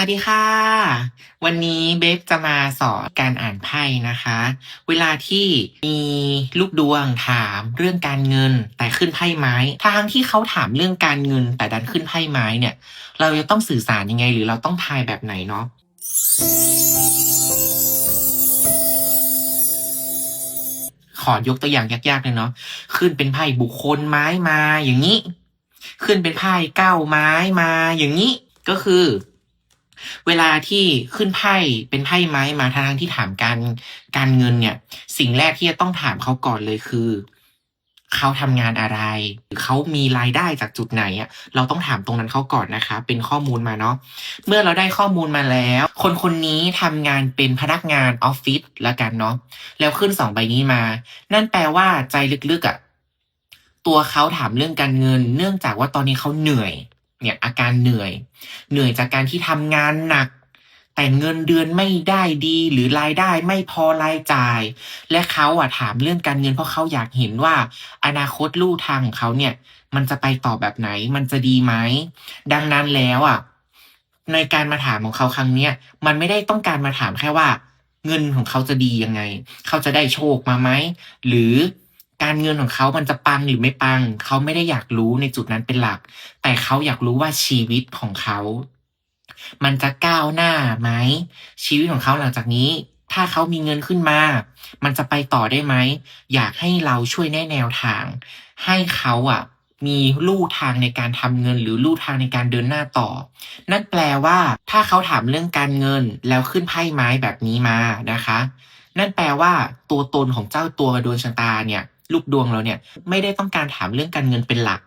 วัสดีค่ะ วันนี้เบฟจะมาสอนการอ่านไพ่นะคะ เวลาที่มีลูกดวงถามเรื่องการเงินแต่ขึ้นไพ่ไม้ทางที่เขาถามเรื่องการเงินแต่ดันขึ้นไพ่ไม้เนี่ย เราจะต้องสื่อสารยังไง หรือเราต้องทายแบบไหนเนาะขอยกตัวอย่างยากๆเลยเนาะขึ้นเป็นไพ่บุคคลไม้มาอย่างนี้ ขึ้นเป็นไพ่เก้าไม้มาอย่างนี้ก็คือ เวลาที่ขึ้นไพ่เป็นไพ่ไม้มาทางที่ถามการการเงินเนี่ย สิ่งแรกที่จะต้องถามเขาก่อนเลยคือเขาทำงานอะไรเขามีรายได้จากจุดไหนอะเราต้องถามตรงนั้นเขาก่อนนะคะ เป็นข้อมูลมาเนาะเมื่อเราได้ข้อมูลมาแล้ว คนคนนี้ทำงานเป็นพนักงานออฟฟิศละกันเนาะแล้วขึ้นสองใบนี้มา นั่นแปลว่าใจลึกๆอะตัวเขาถามเรื่องการเงิน เนื่องจากว่าตอนนี้เขาเหนื่อย เนี่ยอาการเหนื่อย เหนื่อยจากการที่ทำงานหนัก แต่เงินเดือนไม่ได้ดีหรือรายได้ไม่พอรายจ่าย และเขาอะถามเรื่องการเงินเพราะเขาอยากเห็นว่า อนาคตลู่ทางของเขาเนี่ย มันจะไปต่อแบบไหนมันจะดีไหมดังนั้นแล้วอะในการมาถามของเขาครั้งเนี้ยมันไม่ได้ต้องการมาถามแค่ว่า เงินของเขาจะดียังไง เขาจะได้โชคมาไหมหรือ การเงินของเขามันจะปังหรือไม่ปัง เขาไม่ได้อยากรู้ในจุดนั้นเป็นหลัก แต่เขาอยากรู้ว่าชีวิตของเขา มันจะก้าวหน้าไหม ชีวิตของเขาหลังจากนี้ ถ้าเขามีเงินขึ้นมา มันจะไปต่อได้ไหม อยากให้เราช่วยแนะแนวทาง ให้เขาอะ มีลู่ทางในการทำเงิน หรือลู่ทางในการเดินหน้าต่อ นั่นแปลว่า ถ้าเขาถามเรื่องการเงินแล้วขึ้นไพ่ไม้แบบนี้มานะคะ นั่นแปลว่า ตัวตนของเจ้าตัวโดวงชะตาเนี่ย ลูกดวงเราเนี่ยไม่ได้ต้องการถามเรื่องการเงินเป็นหลัก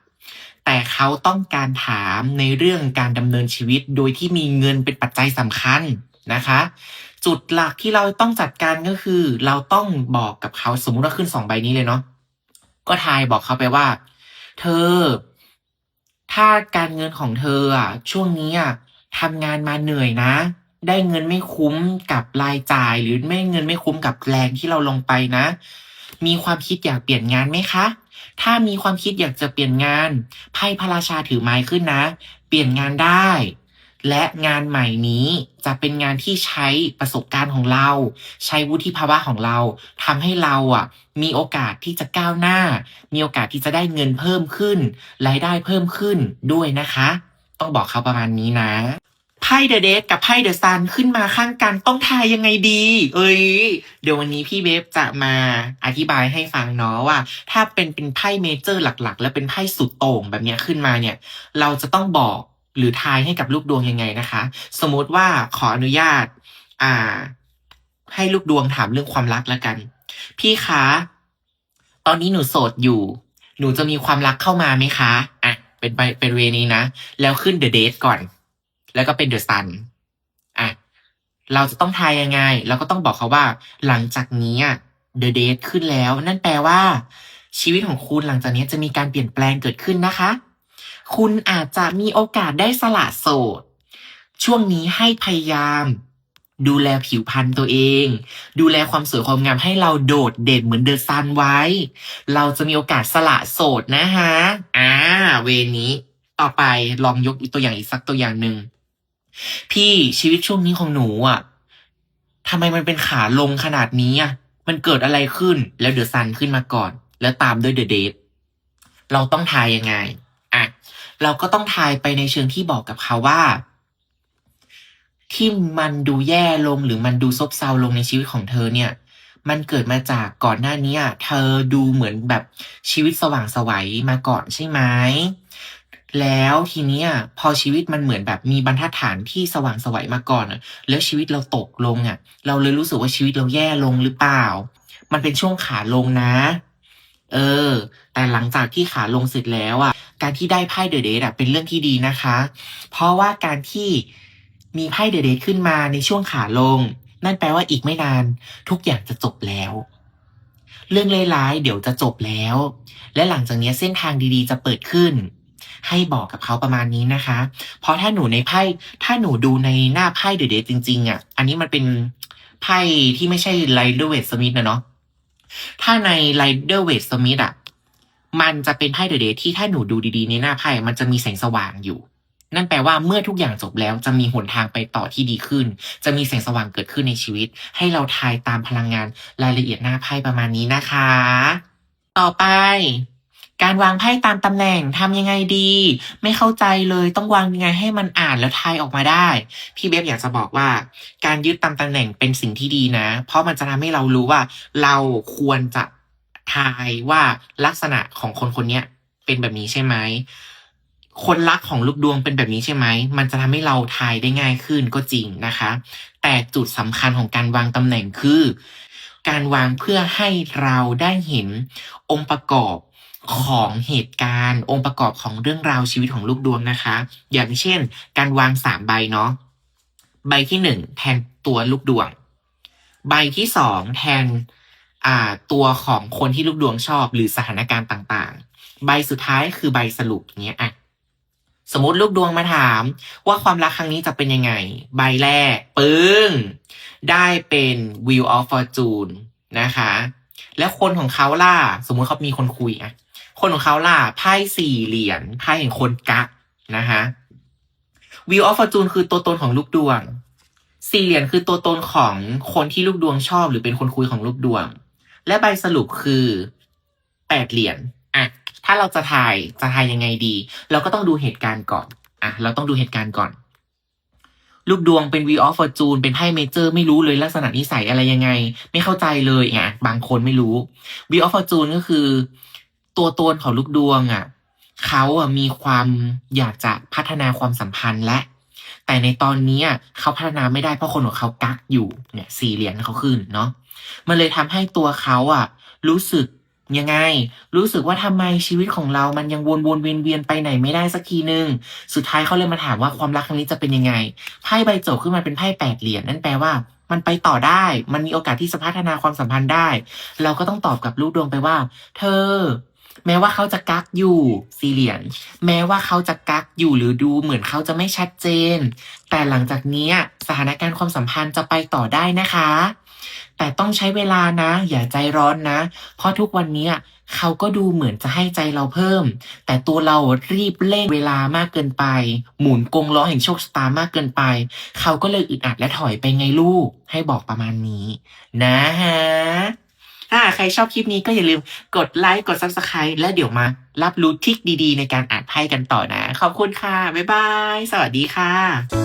แต่เขาต้องการถามในเรื่องการดำเนินชีวิต โดยที่มีเงินเป็นปัจจัยสำคัญนะคะ จุดหลักที่เราต้องจัดการก็คือ เราต้องบอกกับเขาสมมุติว่าขึ้นสองใบนี้เลยเนาะก็ทายบอกเขาไปว่า เธอ ถ้าการเงินของเธออะช่วงนี้อะทำงานมาเหนื่อยนะ ได้เงินไม่คุ้มกับรายจ่ายหรือไม่เงินไม่คุ้มกับแรงที่เราลงไปนะ มีความคิดอยากเปลี่ยนงานไหมคะ ถ้ามีความคิดอยากจะเปลี่ยนงาน ไพ่พระราชาถือไม้ขึ้นนะ เปลี่ยนงานได้ และงานใหม่นี้จะเป็นงานที่ใช้ประสบการณ์ของเรา ใช้วุฒิภาวะของเราทำให้เราอะ มีโอกาสที่จะก้าวหน้า มีโอกาสที่จะได้เงินเพิ่มขึ้น รายได้เพิ่มขึ้นด้วยนะคะ ต้องบอกเขาประมาณนี้นะ พ่เดอะเดทกับไพ่เดอะซันขึ้นมาข้างกันต้องทายยังไงดี เอ้ย เดี๋ยววันนี้พี่เบฟจะมาอธิบายให้ฟังเนาะว่า ถ้าเป็นเป็นไพ่เมเจอร์หลักๆ และเป็นไพ่สุดโต่งแบบเนี้ยขึ้นมาเนี่ย เราจะต้องบอกหรือทายให้กับลูกดวงยังไงนะคะ สมมติว่าขออนุญาต อ่า ให้ลูกดวงถามเรื่องความรักแล้วกัน พี่คะตอนนี้หนูโสดอยู่ หนูจะมีความรักเข้ามาไหมคะอะเป็นไปเป็นเวนี้นะ แล้วขึ้นเดอะเดทก่อน แล้วก็เป็นเดอะซันอะเราจะต้องทายยังไง เราก็ต้องบอกเขาว่า หลังจากนี้อะเดอะเดทขึ้นแล้ว นั่นแปลว่า ชีวิตของคุณหลังจากนี้จะมีการเปลี่ยนแปลงเกิดขึ้นนะคะ คุณอาจจะมีโอกาสได้สละโสด ช่วงนี้ให้พยายาม ดูแลผิวพรรณตัวเอง ดูแลความสวยความงามให้เราโดดเด่นเหมือนเดอะซันไว้ เราจะมีโอกาสสละโสดนะฮะ อ่า เวนี้ ต่อไปลองยกตัวอย่างอีกสักตัวอย่างหนึ่ง พี่ชีวิตช่วงนี้ของหนูอะทำไมมันเป็นขาลงขนาดนี้อะมันเกิดอะไรขึ้นแล้วเดอะซันขึ้นมาก่อน แล้วตามด้วยเดอะเดทเราต้องทายยังไงอะเราก็ต้องทายไปในเชิงที่บอกกับเขาว่า ที่มันดูแย่ลงหรือมันดูซบเซาลงในชีวิตของเธอเนี่ย มันเกิดมาจากก่อนหน้านี้เธอดูเหมือนแบบชีวิตสว่างสวัยมาก่อนใช่ไหม แล้วทีเนี้ยพอชีวิตมันเหมือนแบบมีบรรทัดฐานที่สว่างสวัยมาก่อนอะแล้วชีวิตเราตกลงอะเราเลยรู้สึกว่าชีวิตเราแย่ลงหรือเปล่า มันเป็นช่วงขาลงนะ เออ แต่หลังจากที่ขาลงเสร็จแล้วอะการที่ได้ไพ่เดอะเดทอะเป็นเรื่องที่ดีนะคะ เพราะว่าการที่มีไพ่เดอะเดทขึ้นมาในช่วงขาลง นั่นแปลว่าอีกไม่นาน ทุกอย่างจะจบแล้วเรื่องร้ายๆเดี๋ยวจะจบแล้ว และหลังจากนี้เส้นทางดีๆ จะเปิดขึ้น ให้บอกกับเขาประมาณนี้นะคะ เพราะถ้าหนูในไพ่ถ้าหนูดูในหน้าไพ่เดอะเดทจริงๆอะ อันนี้มันเป็นไพ่ที่ไม่ใช่ไลเดอร์เวทสมิธนะเนาะถ้าใน Rider Waite Smith อะมันจะเป็นไพ่เดอะเดทที่ถ้าหนูดูดีๆ ในหน้าไพ่มันจะมีแสงสว่างอยู่ นั่นแปลว่าเมื่อทุกอย่างจบแล้วจะมีหนทางไปต่อที่ดีขึ้น จะมีแสงสว่างเกิดขึ้นในชีวิต ให้เราทายตามพลังงานรายละเอียดหน้าไพ่ประมาณนี้นะคะ ต่อไป การวางไพ่ตามตำแหน่งทำยังไงดี ไม่เข้าใจเลยต้องวางยังไงให้มันอ่านแล้วทายออกมาได้ พี่เบฟอยากจะบอกว่า การยึดตามตำแหน่งเป็นสิ่งที่ดีนะ เพราะมันจะทำให้เรารู้ว่า เราควรจะทายว่าลักษณะของคนคนนี้เป็นแบบนี้ใช่ไหมคนรักของลูกดวงเป็นแบบนี้ใช่ไหม มันจะทำให้เราทายได้ง่ายขึ้นก็จริงนะคะ แต่จุดสำคัญของการวางตำแหน่งคือ การวางเพื่อให้เราได้เห็นองค์ประกอบ ของเหตุการณ์ องค์ประกอบของเรื่องราวชีวิตของลูกดวงนะคะ อย่างเช่น การวางสามใบเนาะใบที่หนึ่งแทนตัวลูกดวง ใบที่สองแทนอ่าตัวของคนที่ลูกดวงชอบหรือสถานการณ์ต่างๆ ใบสุดท้ายคือใบสรุปเนี้ยอะสมมติลูกดวงมาถามว่าความรักครั้งนี้จะเป็นยังไง ใบแรก ปึ้ง ได้เป็น Wheel of Fortune นะคะ แล้วคนของเขาล่ะ สมมติเขามีคนคุยอะ คนของเขาล่ะไพ่สี่เหรียญไพ่แห่งคนกักนะคะ Wheel of Fortune คือตัวตนของลูกดวง สี่เหรียญคือตัวตนของคนที่ลูกดวงชอบ หรือเป็นคนคุยของลูกดวง และใบสรุปคือแปดเหรียญอะถ้าเราจะทายจะทายยังไงดี เราก็ต้องดูเหตุการณ์ก่อนอะเราต้องดูเหตุการณ์ก่อน ลูกดวงเป็น V of Fortune เป็นไพ่เมเจอร์ไม่รู้เลยลักษณะนิสัยอะไรยังไง ไม่เข้าใจเลยไงบางคนไม่รู้ V of Fortune ก็คือ ตัวตนของลูกดวงอะเขาอะมีความอยากจะพัฒนาความสัมพันธ์และ แต่ในตอนนี้เขาพัฒนาไม่ได้เพราะคนของเขากักอยู่เนี่ยสี่เหรียญเขาขึ้นเนาะมันเลยทำให้ตัวเขาอะ รู้สึกยังไง รู้สึกว่าทำไมชีวิตของเรามันยังวนวนเวียนเวียนไปไหนไม่ได้สักทีนึง สุดท้ายเขาเลยมาถามว่าความรักครั้งนี้จะเป็นยังไง ไพ่ใบจบขึ้นมาเป็นไพ่แปดเหรียญนั่นแปลว่า มันไปต่อได้ มันมีโอกาสที่จะพัฒนาความสัมพันธ์ได้ เราก็ต้องตอบกับลูกดวงไปว่า เธอ แม้ว่าเขาจะกักอยู่สี่เหรียญแม้ว่าเขาจะกักอยู่หรือดูเหมือนเขาจะไม่ชัดเจน แต่หลังจากนี้สถานการณ์ความสัมพันธ์จะไปต่อได้นะคะ แต่ต้องใช้เวลานะ อย่าใจร้อนนะ เพราะทุกวันนี้เขาก็ดูเหมือนจะให้ใจเราเพิ่ม แต่ตัวเรารีบเร่งเวลามากเกินไป หมุนกงล้อแห่งโชคชะตามากเกินไป เขาก็เลยอึดอัดและถอยไปไงลูก ให้บอกประมาณนี้ นะฮะ ถ้าใครชอบคลิปนี้ก็อย่าลืมกดไลค์กด subscribe และเดี๋ยวมารับรู้ทิกดีๆ ในการอ่านไพ่กันต่อนะ ขอบคุณค่ะ บ๊ายบาย สวัสดีค่ะ